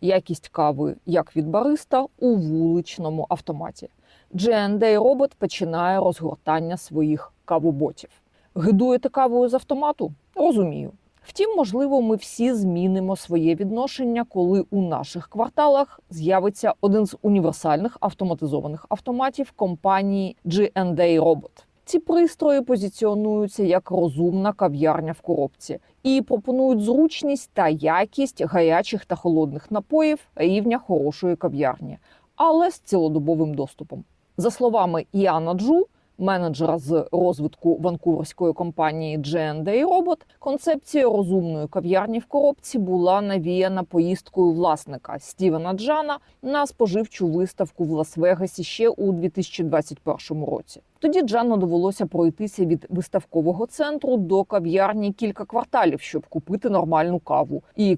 якість кави як від бариста у вуличному автоматі. G&A робот починає розгортання своїх кавоботів. Гидуєте кавою з автомату? Розумію. Втім, можливо, ми всі змінимо своє відношення, коли у наших кварталах з'явиться один з універсальних автоматизованих автоматів компанії G&A Robot. Ці пристрої позиціонуються як розумна кав'ярня в коробці і пропонують зручність та якість гарячих та холодних напоїв рівня хорошої кав'ярні, але з цілодобовим доступом. За словами Іана Джу, менеджера з розвитку ванкуверської компанії G&A Robot, концепція розумної кав'ярні в коробці була навіяна поїздкою власника Стівена Джана на споживчу виставку в Лас-Вегасі ще у 2021 році. Тоді Джану довелося пройтися від виставкового центру до кав'ярні кілька кварталів, щоб купити нормальну каву. І